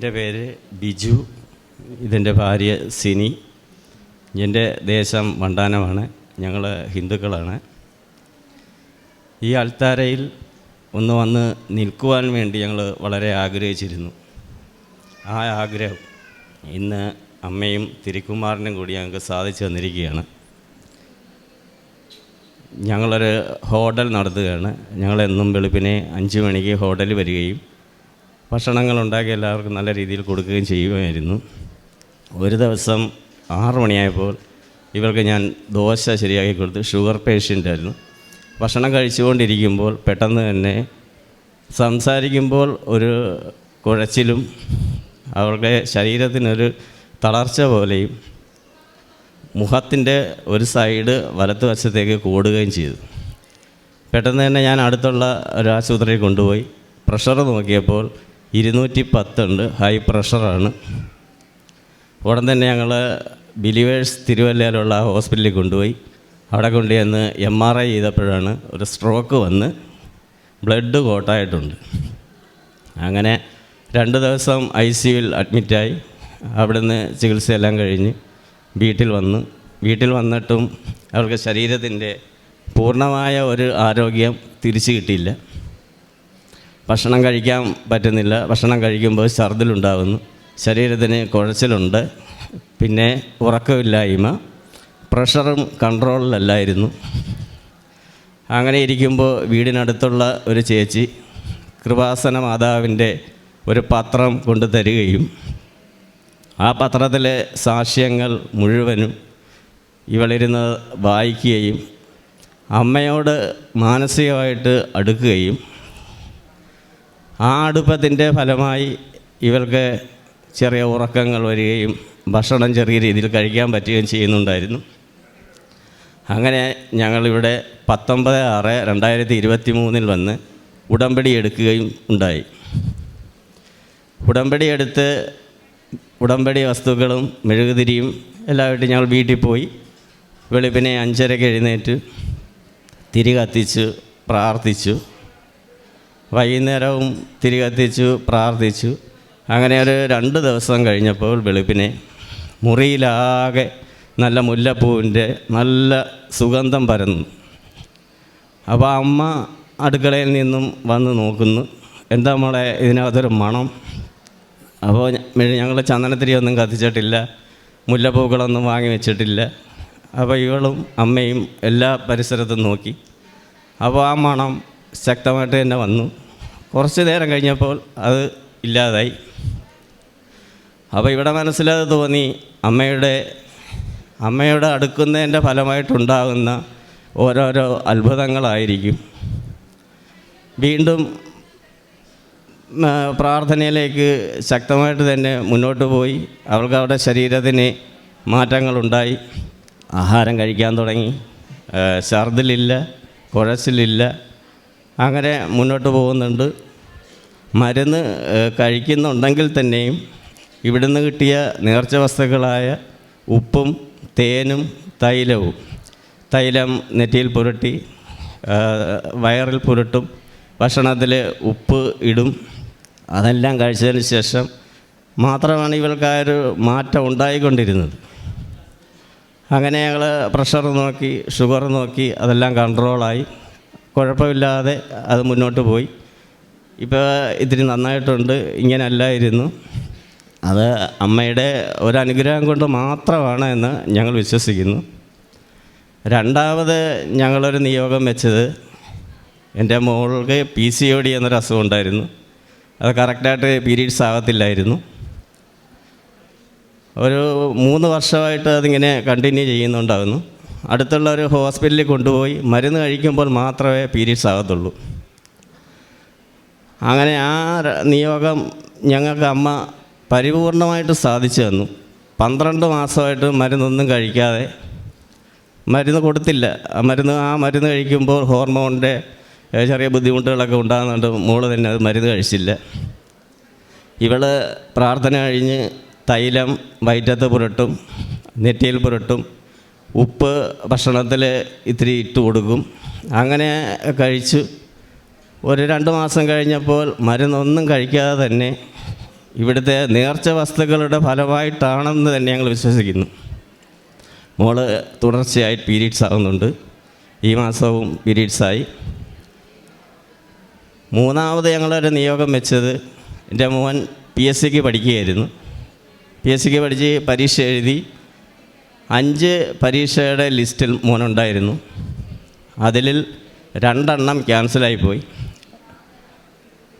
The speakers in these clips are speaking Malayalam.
എന്റെ പേര് ബിജു ഇതെന്റെ ഭാര്യ സിനി. എന്റെ ദേശം വണ്ടാനമാണ് ഞങ്ങൾ ഹിന്ദുക്കളാണ്. ഈ അൾത്താരയിൽ ഒന്ന് വന്ന് നിൽക്കുവാൻ വേണ്ടി ഞങ്ങൾ വളരെ ആഗ്രഹിച്ചിരുന്നു. ആ ആഗ്രഹം ഇന്ന് അമ്മയും തിരുക്കുമാറിനും കൂടി ഞങ്ങൾക്ക് സാധിച്ചു തന്നിരിക്കുകയാണ്. ഞങ്ങളൊരു ഹോട്ടൽ നടത്തുകയാണ്. ഞങ്ങളെന്നും വെളുപ്പിനെ അഞ്ച് മണിക്ക് ഹോട്ടലിൽ വരികയും ഭക്ഷണങ്ങൾ ഉണ്ടാക്കി എല്ലാവർക്കും നല്ല രീതിയിൽ കൊടുക്കുകയും ചെയ്യുമായിരുന്നു ഒരു ദിവസം ആറ് മണിയായപ്പോൾ ഇവർക്ക് ഞാൻ ദോശ ശരിയാക്കി കൊടുത്തു ഷുഗർ പേഷ്യന്റ് ആയിരുന്നു. ഭക്ഷണം കഴിച്ചുകൊണ്ടിരിക്കുമ്പോൾ പെട്ടെന്ന് തന്നെ സംസാരിക്കുമ്പോൾ ഒരു കുഴച്ചിലും അവരുടെ ശരീരത്തിനൊരു തളർച്ച പോലെയും മുഖത്തിന്റെ ഒരു സൈഡ് വലത്ത് വശത്തേക്ക് കൂടുകയും ചെയ്തു. പെട്ടെന്ന് തന്നെ ഞാൻ അടുത്തുള്ള ഒരു ആശുപത്രിയിൽ കൊണ്ടുപോയി. പ്രഷർ നോക്കിയപ്പോൾ ഇരുന്നൂറ്റി പത്തുണ്ട് ഹൈ പ്രഷറാണ് ഉടൻ തന്നെ ഞങ്ങൾ ബിലീവേഴ്സ് തിരുവല്ലയിലുള്ള ഹോസ്പിറ്റലിൽ കൊണ്ടുപോയി. അവിടെ കൊണ്ടുചെന്ന് എം ആർ ഐ ചെയ്തപ്പോഴാണ് ഒരു സ്ട്രോക്ക് വന്ന് ബ്ലഡ് കോട്ടായിട്ടുണ്ട്. അങ്ങനെ രണ്ട് ദിവസം ഐ സിയുവിൽ അഡ്മിറ്റായി അവിടുന്ന് ചികിത്സയെല്ലാം കഴിഞ്ഞ് വീട്ടിൽ വന്നു. വീട്ടിൽ വന്നിട്ടും അവർക്ക് ശരീരത്തിന്റെ പൂർണമായ ഒരു ആരോഗ്യം തിരിച്ചു കിട്ടിയില്ല. ഭക്ഷണം കഴിക്കാൻ പറ്റുന്നില്ല. ഭക്ഷണം കഴിക്കുമ്പോൾ ഛർദിലുണ്ടാകുന്നു ശരീരത്തിന് കുഴച്ചിലുണ്ട്. പിന്നെ ഉറക്കമില്ലായ്മ. പ്രഷറും കൺട്രോളിലല്ലായിരുന്നു. അങ്ങനെ ഇരിക്കുമ്പോൾ വീടിനടുത്തുള്ള ഒരു ചേച്ചി കൃപാസന മാതാവിന്റെ ഒരു പത്രം കൊണ്ടു തരികയും ആ പത്രത്തിലെ സാക്ഷ്യങ്ങൾ മുഴുവനും ഇവളിരുന്ന് വായിക്കുകയും അമ്മയോട് മാനസികമായിട്ട് അടുക്കുകയും ആ അടുപ്പത്തിന്റെ ഫലമായി ഇവർക്ക് ചെറിയ ഉറക്കങ്ങൾ വരികയും ഭക്ഷണം ചെറിയ രീതിയിൽ കഴിക്കാൻ പറ്റുകയും ചെയ്യുന്നുണ്ടായിരുന്നു. അങ്ങനെ ഞങ്ങളിവിടെ പത്തൊമ്പത് ആറ് രണ്ടായിരത്തി ഇരുപത്തി മൂന്നിൽ വന്ന് ഉടമ്പടി എടുക്കുകയും ഉണ്ടായി. ഉടമ്പടി എടുത്ത് ഉടമ്പടി വസ്തുക്കളും മെഴുകുതിരിയും എല്ലാമായിട്ട് ഞങ്ങൾ വീട്ടിൽ പോയി. വെളുപ്പിനെ അഞ്ചരയ്ക്ക് എഴുന്നേറ്റ് തിരി കത്തിച്ച് പ്രാർത്ഥിച്ചു. വൈകുന്നേരവും തിരി പ്രാർത്ഥിച്ചു. അങ്ങനെ ഒരു രണ്ട് ദിവസം കഴിഞ്ഞപ്പോൾ വെളുപ്പിനെ മുറിയിലാകെ നല്ല മുല്ലപ്പൂവിന്റെ നല്ല സുഗന്ധം പരന്നു. അപ്പോൾ അമ്മ അടുക്കളയിൽ നിന്നും വന്ന് നോക്കുന്നു എന്താ മോളെ ഇതിനകത്തൊരു മണം? അപ്പോൾ ഞങ്ങൾ ചന്ദനത്തിരി ഒന്നും കത്തിച്ചിട്ടില്ല മുല്ലപ്പൂക്കളൊന്നും വാങ്ങി വെച്ചിട്ടില്ല. അപ്പോൾ ഇവളും അമ്മയും എല്ലാ പരിസരത്തും നോക്കി. അപ്പോൾ ആ മണം ശക്തമായിട്ട് തന്നെ വന്നു. കുറച്ച് നേരം കഴിഞ്ഞപ്പോൾ അത് ഇല്ലാതായി. അപ്പോൾ ഇവിടെ മനസ്സിലാതെ തോന്നി അമ്മയുടെ അമ്മയുടെ അടുക്കുന്നതിന്റെ ഫലമായിട്ടുണ്ടാകുന്ന ഓരോരോ അത്ഭുതങ്ങളായിരിക്കും. വീണ്ടും പ്രാർത്ഥനയിലേക്ക് ശക്തമായിട്ട് തന്നെ മുന്നോട്ട് പോയി. അവൾക്ക് അവരുടെ ശരീരത്തിന് മാറ്റങ്ങളുണ്ടായി. ആഹാരം കഴിക്കാൻ തുടങ്ങി. ഛർദിലില്ല കുഴച്ചിലില്ല. അങ്ങനെ മുന്നോട്ട് പോകുന്നുണ്ട്. മരുന്ന് കഴിക്കുന്നുണ്ടെങ്കിൽ തന്നെയും ഇവിടുന്ന് കിട്ടിയ നേർച്ച വസ്തുക്കളായ ഉപ്പും തേനും തൈലവും തൈലം നെറ്റിയിൽ പുരട്ടി വയറിൽ പുരട്ടും ഭക്ഷണത്തിൽ ഉപ്പ് ഇടും അതെല്ലാം കഴിച്ചതിന് ശേഷം മാത്രമാണ് ഇവൾക്ക് ആ ഒരു മാറ്റം ഉണ്ടായിക്കൊണ്ടിരുന്നത്. അങ്ങനെ ഞങ്ങൾ പ്രഷർ നോക്കി ഷുഗർ നോക്കി അതെല്ലാം കൺട്രോളായി. കുഴപ്പമില്ലാതെ അത് മുന്നോട്ട് പോയി. ഇപ്പോൾ ഇത്തിരി നന്നായിട്ടുണ്ട് ഇങ്ങനെ അല്ലായിരുന്നു അത് അമ്മയുടെ ഒരനുഗ്രഹം കൊണ്ട് മാത്രമാണ് എന്ന് ഞങ്ങൾ വിശ്വസിക്കുന്നു. രണ്ടാമത് ഞങ്ങളൊരു നിയോഗം വെച്ചത് എന്റെ മോൾക്ക് പി സി ഒ ഡി എന്നൊരു അസുഖം ഉണ്ടായിരുന്നു. അത് കറക്റ്റായിട്ട് പീരീഡ്സ് ആകത്തില്ലായിരുന്നു ഒരു മൂന്ന് വർഷമായിട്ട് അതിങ്ങനെ കണ്ടിന്യൂ ചെയ്യുന്നുണ്ടാകുന്നു അടുത്തുള്ള ഒരു ഹോസ്പിറ്റലിൽ കൊണ്ടുപോയി മരുന്ന് കഴിക്കുമ്പോൾ മാത്രമേ പീരീഡ്സ് ആകത്തുള്ളൂ. അങ്ങനെ ആ നിയോഗം ഞങ്ങൾക്ക് അമ്മ പരിപൂർണമായിട്ട് സാധിച്ചു തന്നു. പന്ത്രണ്ട് മാസമായിട്ട് മരുന്നൊന്നും കഴിക്കാതെ മരുന്ന് കൊടുത്തില്ല. മരുന്ന് ആ മരുന്ന് കഴിക്കുമ്പോൾ ഹോർമോണിന്റെ ചെറിയ ബുദ്ധിമുട്ടുകളൊക്കെ ഉണ്ടാകുന്നുണ്ട്. മോൾ തന്നെ അത് മരുന്ന് കഴിച്ചില്ല. ഇവൾ പ്രാർത്ഥന കഴിഞ്ഞ് തൈലം വയറ്റത്ത് പുരട്ടും നെറ്റിയിൽ പുരട്ടും ഉപ്പ് ഭക്ഷണത്തിൽ ഇത്തിരി ഇട്ട് കൊടുക്കും. അങ്ങനെ കഴിച്ചു ഒരു രണ്ട് മാസം കഴിഞ്ഞപ്പോൾ മരുന്നൊന്നും കഴിക്കാതെ തന്നെ ഇവിടുത്തെ നേർച്ച വസ്തുക്കളുടെ ഫലമായിട്ടാണെന്ന് തന്നെ ഞങ്ങൾ വിശ്വസിക്കുന്നു. മോൾ തുടർച്ചയായി പീരീഡ്സ് ആകുന്നുണ്ട് ഈ മാസവും പീരീഡ്സായി. മൂന്നാമത് ഞങ്ങളൊരു നിയോഗം വെച്ചത് എന്റെ മോൻ പി എസ് സിക്ക് പഠിക്കുകയായിരുന്നു. പി എസ് സിക്ക് പഠിച്ച് പരീക്ഷ എഴുതി അഞ്ച് പരീക്ഷയുടെ ലിസ്റ്റിൽ മോനുണ്ടായിരുന്നു. അതിൽ രണ്ടെണ്ണം ക്യാൻസലായിപ്പോയി.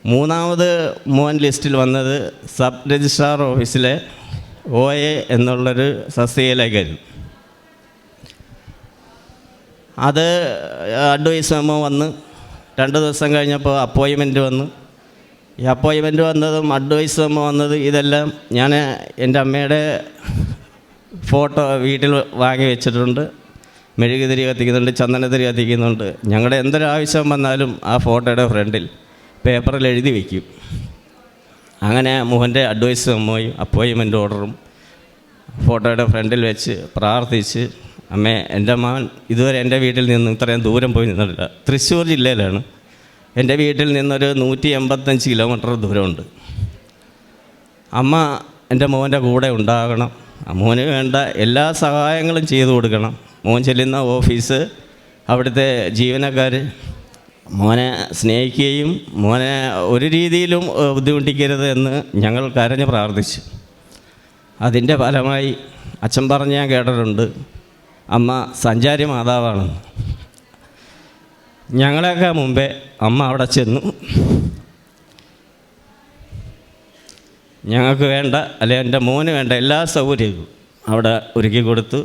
മൂന്നാമത് മോൻ ലിസ്റ്റിൽ വന്നത് സബ് രജിസ്ട്രാർ ഓഫീസിലെ ഒ എ എന്നുള്ളൊരു സസ്യയിലേക്കായിരുന്നു. അത് അഡ്വൈസ് മെമ്മോ വന്ന് രണ്ട് ദിവസം കഴിഞ്ഞപ്പോൾ അപ്പോയിൻമെന്റ് വന്നു. ഈ അപ്പോയിൻമെന്റ് വന്നതും അഡ്വൈസ് മെമ്മോ വന്നത് ഇതെല്ലാം ഞാൻ എന്റെ അമ്മയുടെ ഫോട്ടോ വീട്ടിൽ വാങ്ങി വെച്ചിട്ടുണ്ട്. മെഴുകുതിരി കത്തിക്കുന്നുണ്ട് ചന്ദനത്തിരി കത്തിക്കുന്നുണ്ട്. ഞങ്ങളുടെ എന്തൊരാവശ്യം വന്നാലും ആ ഫോട്ടോയുടെ ഫ്രണ്ടിൽ പേപ്പറിൽ എഴുതി വയ്ക്കും അങ്ങനെ മോഹന്റെ അഡ്വൈസ് അമ്മയും അപ്പോയിൻമെന്റ് ഓർഡറും ഫോട്ടോയുടെ ഫ്രണ്ടിൽ വെച്ച് പ്രാർത്ഥിച്ച് അമ്മേ എന്റെ മകൻ ഇതുവരെ എന്റെ വീട്ടിൽ നിന്ന് ഇത്രയും ദൂരം പോയി നിന്നിട്ടില്ല. തൃശ്ശൂർ ജില്ലയിലാണ്. എന്റെ വീട്ടിൽ നിന്നൊരു നൂറ്റി എൺപത്തഞ്ച് കിലോമീറ്റർ ദൂരമുണ്ട്. അമ്മ എന്റെ മോന്റെ കൂടെ ഉണ്ടാകണം. മോന് വേണ്ട എല്ലാ സഹായങ്ങളും ചെയ്തു കൊടുക്കണം. മോൻ ചെല്ലുന്ന ഓഫീസ് അവിടുത്തെ ജീവനക്കാർ മോനെ സ്നേഹിക്കുകയും മോനെ ഒരു രീതിയിലും ബുദ്ധിമുട്ടിക്കരുത് എന്ന് ഞങ്ങൾ കരഞ്ഞ് പ്രാർത്ഥിച്ചു. അതിന്റെ ഫലമായി അച്ഛൻ പറഞ്ഞ് ഞാൻ കേട്ടിട്ടുണ്ട്. അമ്മ സഞ്ചാരി മാതാവാണെന്ന്. ഞങ്ങളെയൊക്കെ മുമ്പേ അമ്മ അവിടെ ചെന്നു. ഞങ്ങൾക്ക് വേണ്ട അല്ലെ എന്റെ മോന് വേണ്ട എല്ലാ സൗകര്യവും അവിടെ ഒരുക്കി കൊടുത്തു.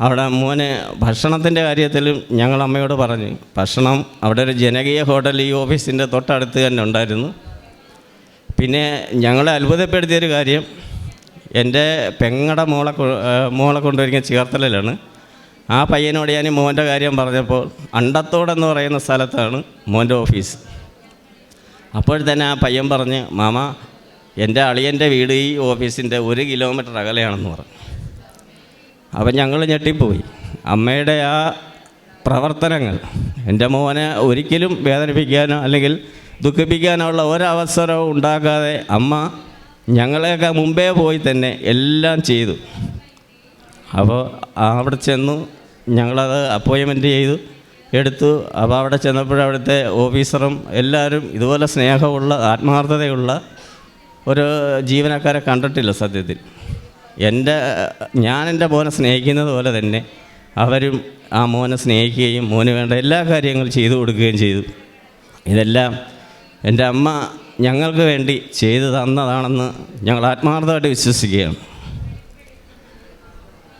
അവിടെ മോന് ഭക്ഷണത്തിന്റെ കാര്യത്തിലും ഞങ്ങൾ അമ്മയോട് പറഞ്ഞു. ഭക്ഷണം അവിടെ ഒരു ജനകീയ ഹോട്ടൽ ഈ ഓഫീസിന്റെ തൊട്ടടുത്ത് തന്നെ ഉണ്ടായിരുന്നു. പിന്നെ ഞങ്ങളെ അത്ഭുതപ്പെടുത്തിയൊരു കാര്യം എന്റെ പെങ്ങടെ മോളെ മോളെ കൊണ്ടുവരിക ചേർത്തലയിലാണ്. ആ പയ്യനോട് ഞാൻ മോന്റെ കാര്യം പറഞ്ഞപ്പോൾ അണ്ടത്തോടെന്ന് പറയുന്ന സ്ഥലത്താണ് മോന്റെ ഓഫീസ്. അപ്പോൾ തന്നെ ആ പയ്യൻ പറഞ്ഞ് മാമ എന്റെ അളിയന്റെ വീട് ഈ ഓഫീസിന്റെ ഒരു കിലോമീറ്റർ അകലെയാണെന്ന് പറഞ്ഞു. അപ്പം ഞങ്ങൾ ഞെട്ടിപ്പോയി. അമ്മയുടെ ആ പ്രവർത്തനങ്ങൾ എന്റെ മോനെ ഒരിക്കലും വേദനിപ്പിക്കാനോ അല്ലെങ്കിൽ ദുഃഖിപ്പിക്കാനോ ഉള്ള ഒരവസരവും ഉണ്ടാക്കാതെ അമ്മ ഞങ്ങളെയൊക്കെ മുമ്പേ പോയി തന്നെ എല്ലാം ചെയ്തു. അപ്പോൾ അവിടെ ചെന്നു ഞങ്ങളത് അപ്പോയിൻമെന്റ് ചെയ്തു എടുത്തു. അപ്പോൾ അവിടെ ചെന്നപ്പോൾ അവിടുത്തെ ഓഫീസറും എല്ലാവരും ഇതുപോലെ സ്നേഹമുള്ള ആത്മാർത്ഥതയുള്ള ഒരു ജീവനക്കാരെ കണ്ടിട്ടില്ല സത്യത്തിൽ. എന്റെ ഞാൻ എന്റെ മോനെ സ്നേഹിക്കുന്നത് പോലെ തന്നെ അവരും ആ മോനെ സ്നേഹിക്കുകയും മോന് വേണ്ട എല്ലാ കാര്യങ്ങളും ചെയ്തു കൊടുക്കുകയും ചെയ്തു. ഇതെല്ലാം എന്റെ അമ്മ ഞങ്ങൾക്ക് വേണ്ടി ചെയ്തു തന്നതാണെന്ന് ഞങ്ങൾ ആത്മാർത്ഥമായിട്ട് വിശ്വസിക്കുകയാണ്.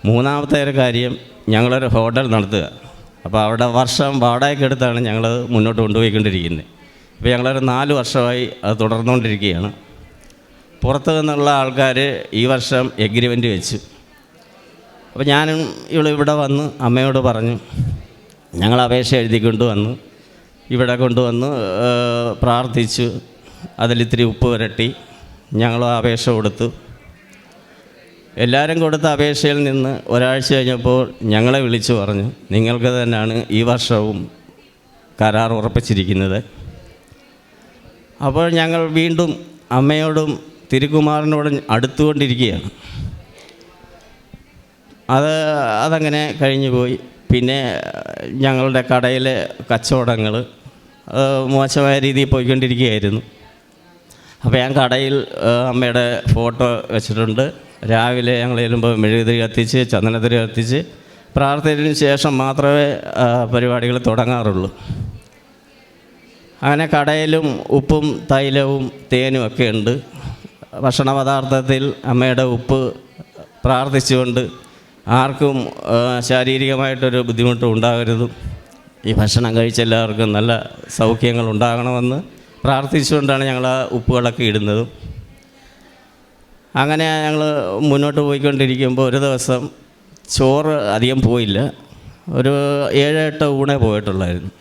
മൂന്നാമത്തെ ഒരു കാര്യം ഞങ്ങളൊരു ഹോട്ടൽ നടത്തുക. അപ്പോൾ അവിടെ വർഷം വാടകയ്ക്കെടുത്താണ് ഞങ്ങൾ മുന്നോട്ട് കൊണ്ടുപോയിക്കൊണ്ടിരിക്കുന്നത്. ഇപ്പോൾ ഞങ്ങളൊരു നാല് വർഷമായി അത് തുടർന്നുകൊണ്ടിരിക്കുകയാണ്. പുറത്തു നിന്നുള്ള ആൾക്കാർ ഈ വർഷം എഗ്രിമെന്റ് വെച്ചു. അപ്പോൾ ഞാനും ഇവിടെ വന്ന് അമ്മയോട് പറഞ്ഞു ഞങ്ങൾ അപേക്ഷ എഴുതി വന്നു ഇവിടെ കൊണ്ടുവന്ന് പ്രാർത്ഥിച്ചു. അതിലിത്തിരി ഉപ്പ് പുരട്ടി. ഞങ്ങൾ അപേക്ഷ കൊടുത്തു. എല്ലാവരും കൊടുത്ത അപേക്ഷയിൽ നിന്ന് ഒരാഴ്ച കഴിഞ്ഞപ്പോൾ ഞങ്ങളെ വിളിച്ചു പറഞ്ഞു നിങ്ങൾക്ക് തന്നെയാണ് ഈ വർഷവും കരാർ ഉറപ്പിച്ചിരിക്കുന്നത്. അപ്പോൾ ഞങ്ങൾ വീണ്ടും അമ്മയോടും തിരുക്കുമാറിനോടും അടുത്തുകൊണ്ടിരിക്കുകയാണ്. അത് അതങ്ങനെ കഴിഞ്ഞു പോയി. പിന്നെ ഞങ്ങളുടെ കടയിലെ കച്ചവടങ്ങൾ മോശമായ രീതിയിൽ പോയിക്കൊണ്ടിരിക്കുകയായിരുന്നു. അപ്പോൾ ഞാൻ കടയിൽ അമ്മയുടെ ഫോട്ടോ വെച്ചിട്ടുണ്ട്. രാവിലെ ഞങ്ങൾ ചെല്ലുമ്പോൾ മെഴുകുതിരി കത്തിച്ച് ചന്ദനത്തിരി കത്തിച്ച് പ്രാർത്ഥനയ്ക്ക് ശേഷം മാത്രമേ പരിപാടികൾ തുടങ്ങാറുള്ളൂ. അങ്ങനെ കടയിലും ഉപ്പും തൈലവും തേനും ഒക്കെ ഉണ്ട്. ഭക്ഷണ പദാർത്ഥത്തിൽ അമ്മയുടെ ഉപ്പ് പ്രാർത്ഥിച്ചുകൊണ്ട് ആർക്കും ശാരീരികമായിട്ടൊരു ബുദ്ധിമുട്ടും ഉണ്ടാകരുത്. ഈ ഭക്ഷണം കഴിച്ച എല്ലാവർക്കും നല്ല സൗഖ്യങ്ങൾ ഉണ്ടാകണമെന്ന് പ്രാർത്ഥിച്ചുകൊണ്ടാണ് ഞങ്ങൾ ആ ഉപ്പുകളൊക്കെ ഇടുന്നത്. അങ്ങനെ ഞങ്ങൾ മുന്നോട്ട് പോയിക്കൊണ്ടിരിക്കുമ്പോൾ ഒരു ദിവസം ചോറ് അധികം പോയില്ല. ഒരു ഏഴ് എട്ട് ഊണേ പോയിട്ടുള്ളായിരുന്നു.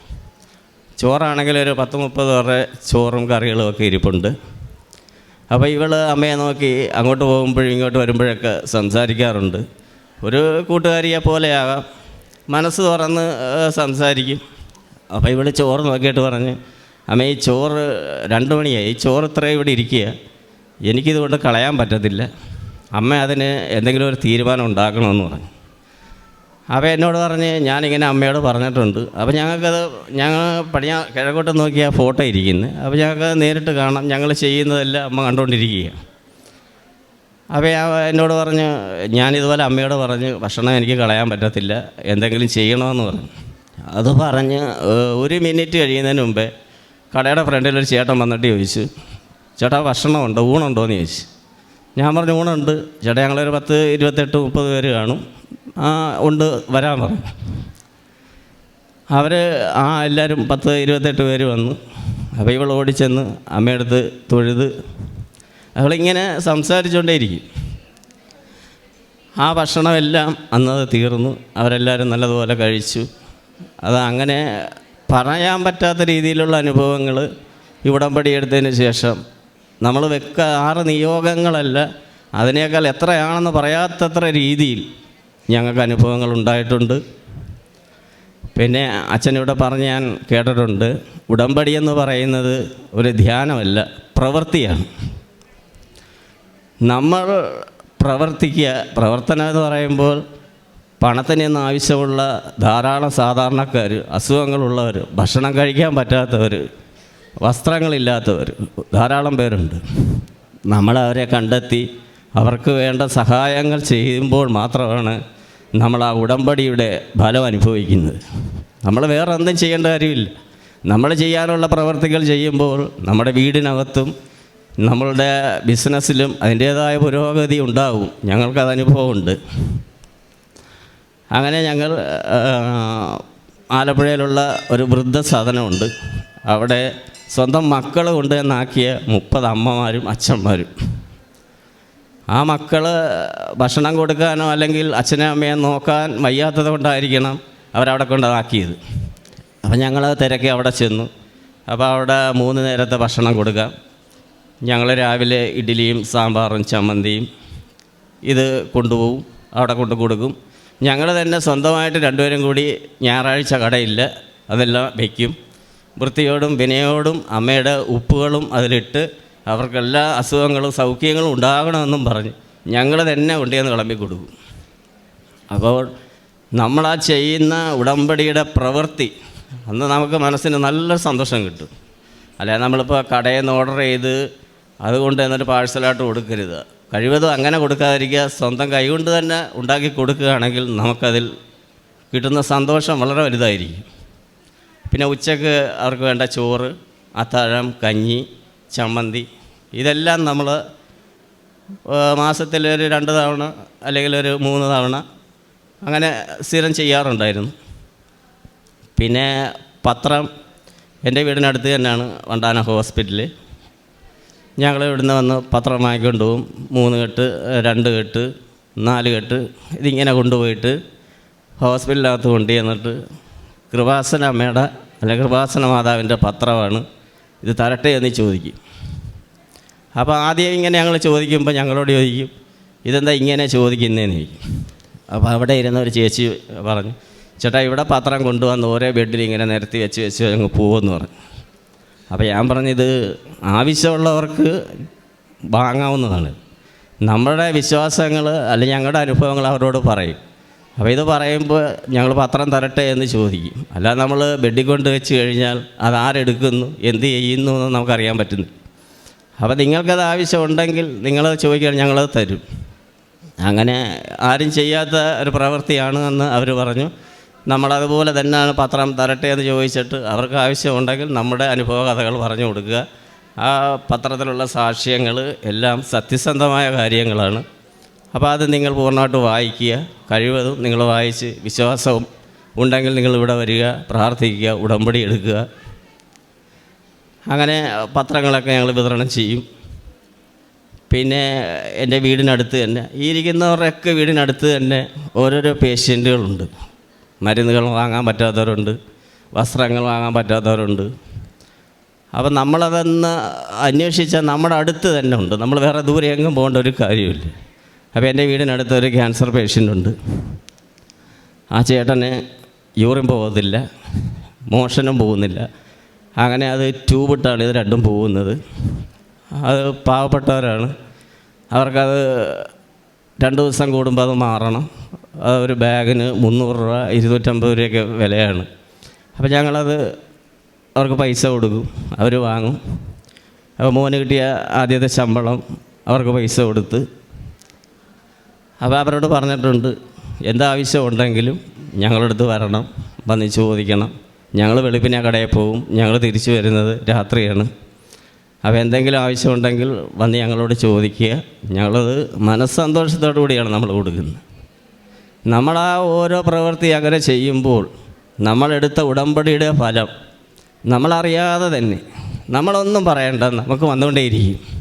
ചോറാണെങ്കിൽ ഒരു പത്ത് മുപ്പത് വരെ ചോറും കറികളും ഒക്കെ ഇരിപ്പുണ്ട്. അപ്പോൾ ഇവൾ അമ്മയെ നോക്കി അങ്ങോട്ട് പോകുമ്പോഴും ഇങ്ങോട്ട് വരുമ്പോഴൊക്കെ സംസാരിക്കാറുണ്ട്. ഒരു കൂട്ടുകാരിയെ പോലെയാകാം. മനസ്സ് തുറന്ന് സംസാരിക്കും. അപ്പോൾ ഇവൾ ചോറ് നോക്കിയിട്ട് പറഞ്ഞ് അമ്മ ഈ ചോറ് രണ്ട് മണിയായി. ഈ ചോറ് ഇത്രയും ഇവിടെ ഇരിക്കുക. എനിക്കിതുകൊണ്ട് കളയാൻ പറ്റത്തില്ല. അമ്മ അതിന് എന്തെങ്കിലും ഒരു തീരുമാനം ഉണ്ടാക്കണമെന്ന് പറഞ്ഞു. അപ്പോൾ എന്നോട് പറഞ്ഞ് ഞാനിങ്ങനെ അമ്മയോട് പറഞ്ഞിട്ടുണ്ട്. അപ്പോൾ ഞങ്ങൾക്കത് ഞങ്ങൾ പടിഞ്ഞാ കിഴക്കോട്ട് നോക്കിയ ഫോട്ടോ ഇരിക്കുന്നത് അപ്പോൾ ഞങ്ങൾക്ക് നേരിട്ട് കാണാം. ഞങ്ങൾ ചെയ്യുന്നതെല്ലാം അമ്മ കണ്ടുകൊണ്ടിരിക്കുക അപ്പോൾ ഞാൻ എന്നോട് പറഞ്ഞ് ഞാനിതുപോലെ അമ്മയോട് പറഞ്ഞ് ഭക്ഷണം എനിക്ക് കളയാൻ പറ്റത്തില്ല. എന്തെങ്കിലും ചെയ്യണമെന്ന് പറഞ്ഞു. അത് പറഞ്ഞ് ഒരു മിനിറ്റ് കഴിയുന്നതിന് മുമ്പേ കടയുടെ ഫ്രണ്ടിൽ ഒരു ചേട്ടൻ വന്നിട്ട് ചോദിച്ചു ചേട്ടാ ഭക്ഷണമുണ്ടോ? ഊണുണ്ടോ എന്ന് ചോദിച്ചു. ഞാൻ പറഞ്ഞു ഊണുണ്ട്. ചേട്ടാ ഞങ്ങളൊരു പത്ത് ഇരുപത്തെട്ട് മുപ്പത് പേര് കാണും. ഉണ്ട്. വരാൻ പറഞ്ഞു അവർ ആ എല്ലാവരും പത്ത് ഇരുപത്തെട്ട് പേര് വന്നു. അപ്പോൾ ഇവൾ ഓടിച്ചെന്ന് അമ്മയടുത്ത് തൊഴുത്. അവളിങ്ങനെ സംസാരിച്ചുകൊണ്ടേയിരിക്കും ആ ഭക്ഷണമെല്ലാം അന്നത് തീർന്നു. അവരെല്ലാവരും നല്ലതുപോലെ കഴിച്ചു. അത് അങ്ങനെ പറയാൻ പറ്റാത്ത രീതിയിലുള്ള അനുഭവങ്ങൾ ഇവിടംപടി എടുത്തതിന് ശേഷം നമ്മൾ വെക്ക ആറ് നിയോഗങ്ങളല്ല അതിനേക്കാൾ എത്രയാണെന്ന് പറയാത്തത്ര രീതിയിൽ ഞങ്ങൾക്ക് അനുഭവങ്ങൾ ഉണ്ടായിട്ടുണ്ട്. പിന്നെ അച്ഛനിവിടെ പറഞ്ഞ് ഞാൻ കേട്ടിട്ടുണ്ട്. ഉടമ്പടി എന്ന് പറയുന്നത് ഒരു ധ്യാനമല്ല പ്രവൃത്തിയാണ്. നമ്മൾ പ്രവർത്തിക്കുക പ്രവർത്തനം എന്ന് പറയുമ്പോൾ പണത്തിനൊന്നും ആവശ്യമുള്ള ധാരാളം സാധാരണക്കാർ അസുഖങ്ങളുള്ളവർ ഭക്ഷണം കഴിക്കാൻ പറ്റാത്തവർ വസ്ത്രങ്ങളില്ലാത്തവർ ധാരാളം പേരുണ്ട്. നമ്മൾ അവരെ കണ്ടെത്തി അവർക്ക് വേണ്ട സഹായങ്ങൾ ചെയ്യുമ്പോൾ മാത്രമാണ് നമ്മൾ ആ ഉടമ്പടിയുടെ ഫലം അനുഭവിക്കുന്നത്. നമ്മൾ വേറെ എന്തും ചെയ്യേണ്ട കാര്യമില്ല. നമ്മൾ ചെയ്യാനുള്ള പ്രവർത്തികൾ ചെയ്യുമ്പോൾ നമ്മുടെ വീടിനകത്തും നമ്മളുടെ ബിസിനസ്സിലും അതിന്റേതായ പുരോഗതി ഉണ്ടാവും. ഞങ്ങൾക്കത് അനുഭവമുണ്ട്. അങ്ങനെ ഞങ്ങൾ ആലപ്പുഴയിലുള്ള ഒരു വൃദ്ധസദനമുണ്ട് അവിടെ സ്വന്തം മക്കൾ കൊണ്ട് എന്നാക്കിയ മുപ്പത് അമ്മമാരും അച്ഛന്മാരും. ആ മക്കൾ ഭക്ഷണം കൊടുക്കാനോ അല്ലെങ്കിൽ അച്ഛനെ അമ്മയെ നോക്കാൻ വയ്യാത്തത് കൊണ്ടായിരിക്കണം അവരവിടെ കൊണ്ടാക്കിയത്. അപ്പം ഞങ്ങൾ തിരക്കി അവിടെ ചെന്നു. അപ്പോൾ അവിടെ മൂന്ന് നേരത്തെ ഭക്ഷണം കൊടുക്കാം. ഞങ്ങൾ രാവിലെ ഇഡ്ഡലിയും സാമ്പാറും ചമ്മന്തിയും ഇത് കൊണ്ടുപോകും. അവിടെ കൊണ്ടു കൊടുക്കും. ഞങ്ങൾ തന്നെ സ്വന്തമായിട്ട് രണ്ടുപേരും കൂടി ഞായറാഴ്ച കടയില്ല. അതെല്ലാം വയ്ക്കും വൃത്തിയോടും വിനയോടും അമ്മയുടെ ഉപ്പുകളും അതിലിട്ട് അവർക്കെല്ലാ അസുഖങ്ങളും സൗഖ്യങ്ങളും ഉണ്ടാകണമെന്നും പറഞ്ഞ് ഞങ്ങൾ തന്നെ കൊണ്ടുവന്ന് വിളമ്പി കൊടുക്കും. അപ്പോൾ നമ്മളാ ചെയ്യുന്ന ഉടമ്പടിയുടെ പ്രവൃത്തി അന്ന് നമുക്ക് മനസ്സിന് നല്ല സന്തോഷം കിട്ടും. അല്ലെ നമ്മളിപ്പോൾ കടയിൽ നിന്ന് ഓർഡർ ചെയ്ത് അതുകൊണ്ട് എന്നിട്ട് പാഴ്സലായിട്ട് കൊടുക്കരുത്. കഴിവതും അങ്ങനെ കൊടുക്കാതിരിക്കുക സ്വന്തം കൈകൊണ്ട് തന്നെ ഉണ്ടാക്കി കൊടുക്കുകയാണെങ്കിൽ നമുക്കതിൽ കിട്ടുന്ന സന്തോഷം വളരെ വലുതായിരിക്കും. പിന്നെ ഉച്ചയ്ക്ക് അവർക്ക് വേണ്ട ചോറ് അത്താഴം കഞ്ഞി ചമ്മന്തി. ഇതെല്ലാം നമ്മൾ മാസത്തിൽ ഒരു രണ്ട് തവണ അല്ലെങ്കിൽ ഒരു മൂന്ന് തവണ അങ്ങനെ സ്ഥിരം ചെയ്യാറുണ്ടായിരുന്നു. പിന്നെ പത്രം എന്റെ വീടിനടുത്ത് തന്നെയാണ് വണ്ടാന ഹോസ്പിറ്റൽ ഞങ്ങൾ ഇവിടുന്ന് വന്ന് പത്രം വാങ്ങിക്കൊണ്ട് പോകും മൂന്ന് കെട്ട് രണ്ട് കെട്ട് നാല് കെട്ട് ഇതിങ്ങനെ കൊണ്ടുപോയിട്ട് ഹോസ്പിറ്റലിനകത്ത് കൊണ്ടു ചെന്നിട്ട് കൃപാസന അമ്മയുടെ അല്ലെങ്കിൽ കൃപാസന മാതാവിന്റെ പത്രമാണ് ഇത് തരട്ടെ എന്ന് ചോദിക്കും. അപ്പോൾ ആദ്യം ഇങ്ങനെ ഞങ്ങൾ ചോദിക്കുമ്പോൾ ഞങ്ങളോട് ചോദിക്കും ഇതെന്താ ഇങ്ങനെ ചോദിക്കുന്നതെന്ന് ചോദിക്കും. അപ്പോൾ അവിടെ ഇരുന്ന ഒരു ചേച്ചി പറഞ്ഞു ചേട്ടാ ഇവിടെ പത്രം കൊണ്ടുവന്ന് ഓരോ ബെഡിൽ ഇങ്ങനെ നിരത്തി വെച്ച് വെച്ച് അങ്ങ് പോകുമെന്ന് പറഞ്ഞു. അപ്പോൾ ഞാൻ പറഞ്ഞത് ആവശ്യമുള്ളവർക്ക് വാങ്ങാവുന്നതാണ്. നമ്മുടെ വിശ്വാസങ്ങൾ അല്ലെങ്കിൽ ഞങ്ങളുടെ അനുഭവങ്ങൾ അവരോട് പറയും. അപ്പോൾ ഇത് പറയുമ്പോൾ ഞങ്ങൾ പത്രം തരട്ടെ എന്ന് ചോദിക്കും. അല്ല നമ്മൾ ബെഡിൽ കൊണ്ട് വെച്ച് കഴിഞ്ഞാൽ അത് ആരെടുക്കുന്നു എന്ത് ചെയ്യുന്നു എന്ന് നമുക്കറിയാൻ പറ്റുന്നു അപ്പോൾ നിങ്ങൾക്കത് ആവശ്യമുണ്ടെങ്കിൽ നിങ്ങൾ ചോദിക്കുകയാണ് ഞങ്ങളത് തരും. അങ്ങനെ ആരും ചെയ്യാത്ത ഒരു പ്രവൃത്തിയാണ് എന്ന് അവർ പറഞ്ഞു. നമ്മളതുപോലെ തന്നെയാണ് പത്രം തരട്ടെ എന്ന് ചോദിച്ചിട്ട് അവർക്ക് ആവശ്യമുണ്ടെങ്കിൽ നമ്മുടെ അനുഭവ കഥകൾ പറഞ്ഞു കൊടുക്കുക. ആ പത്രത്തിലുള്ള സാക്ഷ്യങ്ങൾ എല്ലാം സത്യസന്ധമായ കാര്യങ്ങളാണ്. അപ്പോൾ അത് നിങ്ങൾ പൂർണമായിട്ട് വായിക്കുക. കഴിവതും നിങ്ങൾ വായിച്ച് വിശ്വാസവും ഉണ്ടെങ്കിൽ നിങ്ങൾ ഇവിടെ വരിക പ്രാർത്ഥിക്കുക ഉടമ്പടി എടുക്കുക. അങ്ങനെ പത്രങ്ങളൊക്കെ ഞങ്ങൾ വിതരണം ചെയ്യും. പിന്നെ എന്റെ വീടിനടുത്ത് തന്നെ ഈ ഇരിക്കുന്നവരുടെയൊക്കെ വീടിനടുത്ത് തന്നെ ഓരോരോ പേഷ്യന്റുകളുണ്ട്. മരുന്നുകൾ വാങ്ങാൻ പറ്റാത്തവരുണ്ട് വസ്ത്രങ്ങൾ വാങ്ങാൻ പറ്റാത്തവരുണ്ട്. അപ്പം നമ്മളതൊന്ന് അന്വേഷിച്ചാൽ നമ്മുടെ അടുത്ത് തന്നെ ഉണ്ട്. നമ്മൾ വേറെ ദൂരെ എങ്ങും പോകേണ്ട ഒരു കാര്യമില്ല അപ്പോൾ എന്റെ വീടിനടുത്ത് ഒരു ക്യാൻസർ പേഷ്യന്റ് ഉണ്ട്. ആ ചേട്ടന് യൂറിൻ പോകത്തില്ല മോഷനും പോകുന്നില്ല. അങ്ങനെ അത് ട്യൂബിട്ടാണ് ഇത് രണ്ടും പോകുന്നത്. അത് പാവപ്പെട്ടവരാണ്. അവർക്കത് രണ്ട് ദിവസം കൂടുമ്പോൾ അത് മാറണം. ഒരു ബാഗിന് മുന്നൂറ് രൂപ ഇരുന്നൂറ്റമ്പത് രൂപയൊക്കെ വിലയാണ്. അപ്പോൾ ഞങ്ങളത് അവർക്ക് പൈസ കൊടുക്കും അവർ വാങ്ങും. അപ്പോൾ മോന് കിട്ടിയ ആദ്യത്തെ ശമ്പളം അവർക്ക് പൈസ കൊടുത്ത് അപ്പോൾ അവരോട് പറഞ്ഞിട്ടുണ്ട് എന്താവശ്യം ഉണ്ടെങ്കിലും ഞങ്ങളുടെ അടുത്ത് വരണം വന്ന് ചോദിക്കണം. ഞങ്ങൾ വെളുപ്പിനെ കടയിൽ പോവും ഞങ്ങൾ തിരിച്ചു വരുന്നത് രാത്രിയാണ്. അപ്പോൾ എന്തെങ്കിലും ആവശ്യമുണ്ടെങ്കിൽ വന്ന് ഞങ്ങളോട് ചോദിക്കുക. ഞങ്ങളത് മനസ്സന്തോഷത്തോടു കൂടിയാണ് നമ്മൾ കൊടുക്കുന്നത്. നമ്മൾ ആ ഓരോ പ്രവൃത്തി അങ്ങനെ ചെയ്യുമ്പോൾ നമ്മളെടുത്ത ഉടമ്പടിയുടെ ഫലം നമ്മളറിയാതെ തന്നെ നമ്മളൊന്നും പറയണ്ട നമുക്ക് വന്നുകൊണ്ടേയിരിക്കും.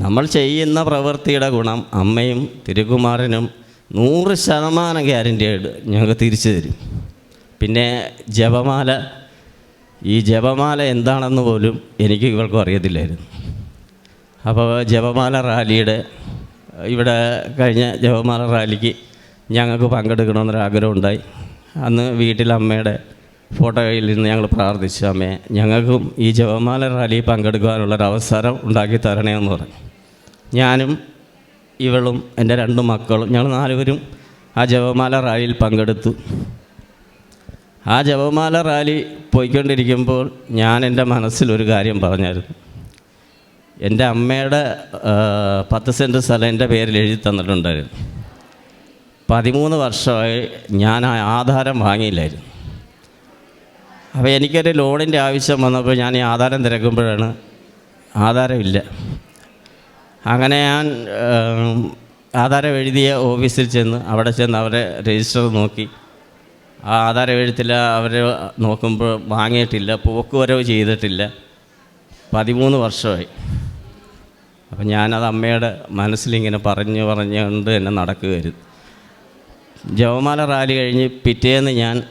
നമ്മൾ ചെയ്യുന്ന പ്രവൃത്തിയുടെ ഗുണം അമ്മയും തിരുകുമാരനും നൂറ് ശതമാനം ഗ്യാരന്റിയായിട്ട് ഞങ്ങൾക്ക് തിരിച്ചു തരും. പിന്നെ ജപമാല ഈ ജപമാല എന്താണെന്ന് പോലും എനിക്ക് ഇവർക്കും അറിയത്തില്ലായിരുന്നു. അപ്പോൾ ജപമാല റാലിയുടെ ഇവിടെ കഴിഞ്ഞ ജപമാല റാലിക്ക് ഞങ്ങൾക്ക് പങ്കെടുക്കണമെന്നൊരാഗ്രഹം ഉണ്ടായി. അന്ന് വീട്ടിൽ അമ്മയുടെ ഫോട്ടോ കയ്യിൽ നിന്ന് ഞങ്ങൾ പ്രാർത്ഥിച്ചു അമ്മേ ഞങ്ങൾക്കും ഈ ജപമാല റാലി പങ്കെടുക്കാനുള്ളൊരവസരം ഉണ്ടാക്കി തരണേ എന്ന് പറഞ്ഞു. ഞാനും ഇവളും എന്റെ രണ്ട് മക്കളും ഞങ്ങൾ നാലുപേരും ആ ജപമാല റാലിയിൽ പങ്കെടുത്തു. ആ ജപമാല റാലി പോയിക്കൊണ്ടിരിക്കുമ്പോൾ ഞാൻ എന്റെ മനസ്സിലൊരു കാര്യം പറഞ്ഞായിരുന്നു. എന്റെ അമ്മയുടെ പത്ത് സെന്റ് സ്ഥലം എന്റെ പേരിൽ എഴുതി തന്നിട്ടുണ്ടായിരുന്നു. പതിമൂന്ന് വർഷമായി ഞാൻ ആ ആധാരം വാങ്ങിയില്ലായിരുന്നു. അപ്പോൾ എനിക്കൊരു ലോണിന്റെ ആവശ്യം വന്നപ്പോൾ ഞാൻ ഈ ആധാരം തിരക്കുമ്പോഴാണ്. ആധാരമില്ല അങ്ങനെ ഞാൻ ആധാരം എഴുതിയ ഓഫീസിൽ ചെന്ന് അവിടെ ചെന്ന് അവരെ രജിസ്റ്റർ നോക്കി. ആ ആധാരം എഴുത്തില്ല അവർ നോക്കുമ്പോൾ വാങ്ങിയിട്ടില്ല പോക്കുവരവ് ചെയ്തിട്ടില്ല. പതിമൂന്ന് വർഷമായി. അപ്പം ഞാനത് അമ്മയുടെ മനസ്സിലിങ്ങനെ പറഞ്ഞ് പറഞ്ഞുകൊണ്ട് തന്നെ നടക്കുകയായിരുന്നു. ജവമാല റാലി കഴിഞ്ഞ് പിറ്റേന്ന് ഞാൻ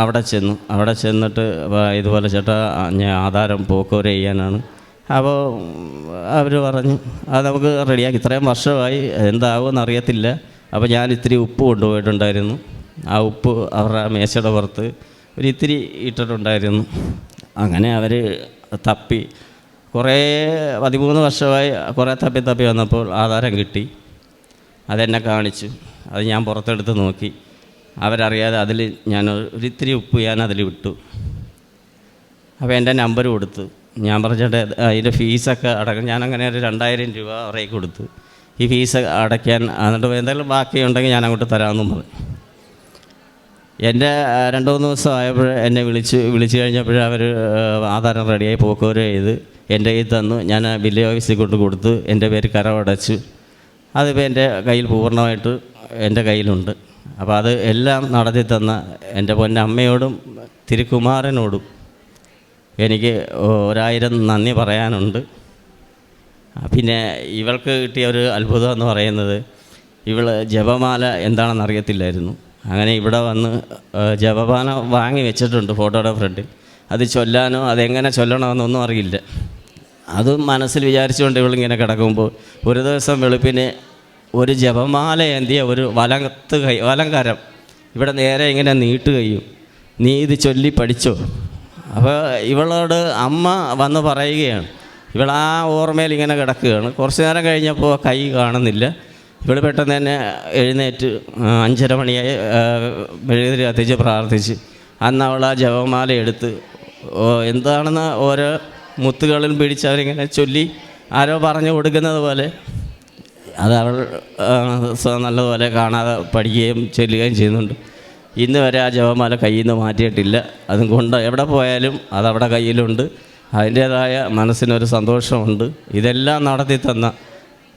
അവിടെ ചെന്നു. അവിടെ ചെന്നിട്ട് ഇതുപോലെ ചേട്ടാ ഞാൻ ആധാരം പോക്കോർ ചെയ്യാനാണ്. അപ്പോൾ അവർ പറഞ്ഞു അത് നമുക്ക് റെഡിയാക്കി. ഇത്രയും വർഷമായി എന്താകുമെന്ന് അറിയത്തില്ല അപ്പോൾ ഞാൻ ഇത്തിരി ഉപ്പ് കൊണ്ടുപോയിട്ടുണ്ടായിരുന്നു. ആ ഉപ്പ് അവരുടെ മേശയുടെ പുറത്ത് ഒരു ഇത്തിരി ഇട്ടിട്ടുണ്ടായിരുന്നു. അങ്ങനെ അവർ തപ്പി. കുറേ പതിമൂന്ന് വർഷമായി കുറേ തപ്പി തപ്പി വന്നപ്പോൾ ആധാരം കിട്ടി. അതെന്നെ കാണിച്ചു. അത് ഞാൻ പുറത്തെടുത്ത് നോക്കി. അവരറിയാതെ അതിൽ ഞാൻ ഒരിത്തിരി ഉപ്പ് ഞാൻ അതിൽ വിട്ടു. അപ്പോൾ എന്റെ നമ്പർ കൊടുത്തു. ഞാൻ പറഞ്ഞിട്ട് അതിന്റെ ഫീസൊക്കെ അടക്കം ഞാനങ്ങനെ ഒരു രണ്ടായിരം രൂപ അവരേക്ക് കൊടുത്തു. ഈ ഫീസ് അടയ്ക്കാൻ എന്നിട്ട് എന്തെങ്കിലും ബാക്കി ഉണ്ടെങ്കിൽ ഞാൻ അങ്ങോട്ട് തരാമെന്നും പറഞ്ഞു. എന്റെ രണ്ട് മൂന്ന് ദിവസം ആയപ്പോൾ എന്നെ വിളിച്ച് വിളിച്ചു കഴിഞ്ഞപ്പോൾ അവർ ആധാരം റെഡിയായി പോക്കോര് ചെയ്ത് എന്റെ കയ്യിൽ തന്നു. ഞാൻ വില്ലേജ് ഓഫീസിൽ കൊണ്ട് കൊടുത്ത്. എന്റെ പേര് കരമടച്ചു അതിപ്പോൾ എന്റെ കയ്യിൽ പൂർണമായിട്ട് എന്റെ കയ്യിലുണ്ട്. അപ്പോൾ അത് എല്ലാം നടത്തി തന്ന എന്റെ പൊന്നമ്മയോടും തിരുക്കുമാരനോടും എനിക്ക് ഒരായിരം നന്ദി പറയാനുണ്ട്. പിന്നെ ഇവൾക്ക് കിട്ടിയ ഒരു അത്ഭുതം എന്ന് പറയുന്നത് ഇവൾ ജപമാല എന്താണെന്ന് അറിയത്തില്ലായിരുന്നു. അങ്ങനെ ഇവിടെ വന്ന് ജപമാല വാങ്ങി വെച്ചിട്ടുണ്ട് ഫോട്ടോയുടെ ഫ്രണ്ടിൽ അത് ചൊല്ലാനോ അതെങ്ങനെ ചൊല്ലണമെന്നൊന്നും അറിയില്ല. അതും മനസ്സിൽ വിചാരിച്ചുകൊണ്ട് ഇവളിങ്ങനെ കിടക്കുമ്പോൾ ഒരു ദിവസം വെളുപ്പിന് ഒരു ജപമാല എന്തിയ ഒരു വലത്ത് കൈ വലങ്കരം. ഇവിടെ നേരെ ഇങ്ങനെ നീട്ടുകയും നീ ഇത് ചൊല്ലി പഠിച്ചോ? അപ്പോൾ ഇവളോട് അമ്മ വന്ന് പറയുകയാണ്. ഇവൾ ആ ഓർമ്മയിൽ ഇങ്ങനെ കിടക്കുകയാണ്. കുറച്ച് നേരം കഴിഞ്ഞപ്പോൾ കൈ കാണുന്നില്ല. ഇവൾ പെട്ടെന്ന് തന്നെ എഴുന്നേറ്റ് അഞ്ചര മണിയായി മെഴുകുതിരി കത്തിച്ച് പ്രാർത്ഥിച്ച്. അന്ന് അവൾ ആ ജപമാല എടുത്ത് എന്താണെന്ന് ഓരോ മുത്തുകളിൽ പിടിച്ച് അവരിങ്ങനെ ചൊല്ലി ആരോ പറഞ്ഞു കൊടുക്കുന്നത് പോലെ. അത് അവൾ നല്ലതുപോലെ കാണാതെ പഠിക്കുകയും ചൊല്ലുകയും ചെയ്യുന്നുണ്ട്. ഇന്ന് വരെ ആ ജപമാല കയ്യിൽ നിന്ന് മാറ്റിയിട്ടില്ല. അതും കൊണ്ട് എവിടെ പോയാലും അതവിടെ കയ്യിലുണ്ട്. അതിന്റേതായ മനസ്സിനൊരു സന്തോഷമുണ്ട്. ഇതെല്ലാം നടത്തി തന്ന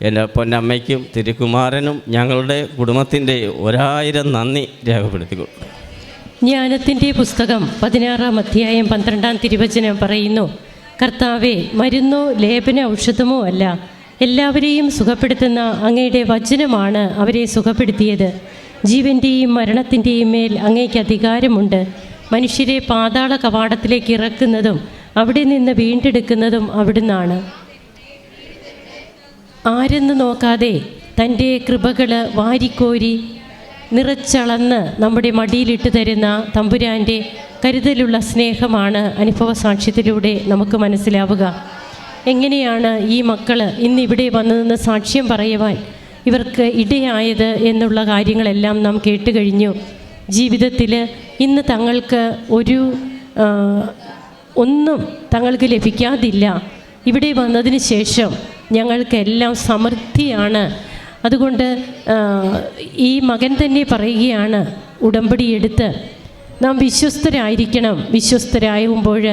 എന്റെ പൊന്നമ്മയ്ക്കും തിരുക്കുമാരനും ഞങ്ങളുടെ കുടുംബത്തിന്റെ ഒരായിരം നന്ദി രേഖപ്പെടുത്തിക്കൊള്ളു. ജ്ഞാനത്തിന്റെ പുസ്തകം പതിനാറാം അധ്യായം പന്ത്രണ്ടാം തിരുവചനം പറയുന്നു കർത്താവെ മരുന്നോ ലേപന ഔഷധമോ അല്ല എല്ലാവരെയും സുഖപ്പെടുത്തുന്ന അങ്ങയുടെ വചനമാണ് അവരെ സുഖപ്പെടുത്തിയത്. ജീവന്റെയും മരണത്തിന്റെയും മേൽ അങ്ങയ്ക്ക് അധികാരമുണ്ട്. മനുഷ്യരെ പാതാള കവാടത്തിലേക്ക് ഇറക്കുന്നതും അവിടെ നിന്ന് വീണ്ടെടുക്കുന്നതും അവിടുന്നാണ്. ആരെന്ന് നോക്കാതെ തന്റെ കൃപകൾ വാരിക്കോരി നിറച്ചളന്ന് നമ്മുടെ മടിയിലിട്ട് തരുന്ന തമ്പുരാന്റെ കരുതലുള്ള സ്നേഹമാണ് അനുഭവ സാക്ഷ്യത്തിലൂടെ നമുക്ക് മനസ്സിലാവുക. എങ്ങനെയാണ് ഈ മക്കൾ ഇന്ന് ഇവിടെ നിന്ന് സാക്ഷ്യം പറയുവാൻ ഇവർക്ക് ഇടയായത് എന്നുള്ള കാര്യങ്ങളെല്ലാം നാം കേട്ട് കഴിഞ്ഞു. ജീവിതത്തിൽ ഇന്ന് തങ്ങൾക്ക് ഒരു ഒന്നും തങ്ങൾക്ക് ലഭിക്കാതില്ല. ഇവിടെ വന്നതിന് ശേഷം ഞങ്ങൾക്കെല്ലാം സമൃദ്ധിയാണ്. അതുകൊണ്ട് ഈ മകൻ തന്നെ പറയുകയാണ് ഉടമ്പടിയെടുത്ത്. നാം വിശ്വസ്തരായിരിക്കണം. വിശ്വസ്തരാകുമ്പോൾ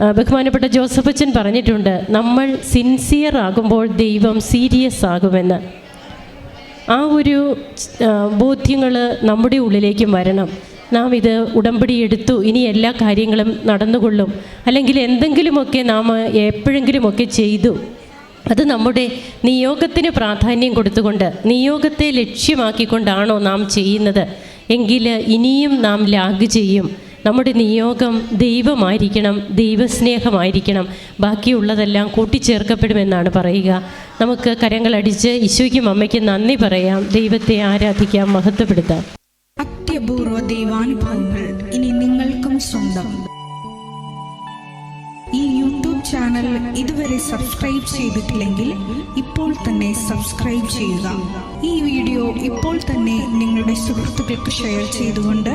ബഹുമാനപ്പെട്ട ജോസഫ് അച്ഛൻ പറഞ്ഞിട്ടുണ്ട് നമ്മൾ സിൻസിയർ ആകുമ്പോൾ ദൈവം സീരിയസ് ആകുമെന്ന്. ആ ഒരു ബോധ്യങ്ങൾ നമ്മുടെ ഉള്ളിലേക്കും വരണം. നാം ഇത് ഉടമ്പടി എടുത്തു ഇനി എല്ലാ കാര്യങ്ങളും നടന്നുകൊള്ളും. അല്ലെങ്കിൽ എന്തെങ്കിലുമൊക്കെ നാം എപ്പോഴെങ്കിലുമൊക്കെ ചെയ്തു. അത് നമ്മുടെ നിയോഗത്തിന് പ്രാധാന്യം കൊടുത്തുകൊണ്ട് നിയോഗത്തെ ലക്ഷ്യമാക്കിക്കൊണ്ടാണോ നാം ചെയ്യുന്നത്. എങ്കിൽ ഇനിയും നാം ലാഗ് ചെയ്യും. നമ്മുടെ നിയോഗം ദൈവമായിരിക്കണം ദൈവസ്നേഹമായിരിക്കണം. ബാക്കിയുള്ളതെല്ലാം കൂട്ടിച്ചേർക്കപ്പെടുമെന്നാണ് പറയുക. നമുക്ക് കരങ്ങളടിച്ച് ഈശോയ്ക്കും അമ്മയ്ക്കും നന്ദി പറയാം. ദൈവത്തെ ആരാധിക്കാം മഹത്വപ്പെടുത്താം. അത്യപൂർവ ദൈവാനുഭവങ്ങൾ ഇനി നിങ്ങൾക്കും സ്വന്തം. ഈ യൂട്യൂബ് ചാനൽ ഇതുവരെ സബ്സ്ക്രൈബ് ചെയ്തിട്ടില്ലെങ്കിൽ ഇപ്പോൾ തന്നെ സബ്സ്ക്രൈബ് ചെയ്യുക. ഈ വീഡിയോ ഇപ്പോൾ തന്നെ നിങ്ങളുടെ സുഹൃത്തുക്കൾക്ക് ഷെയർ ചെയ്തുകൊണ്ട്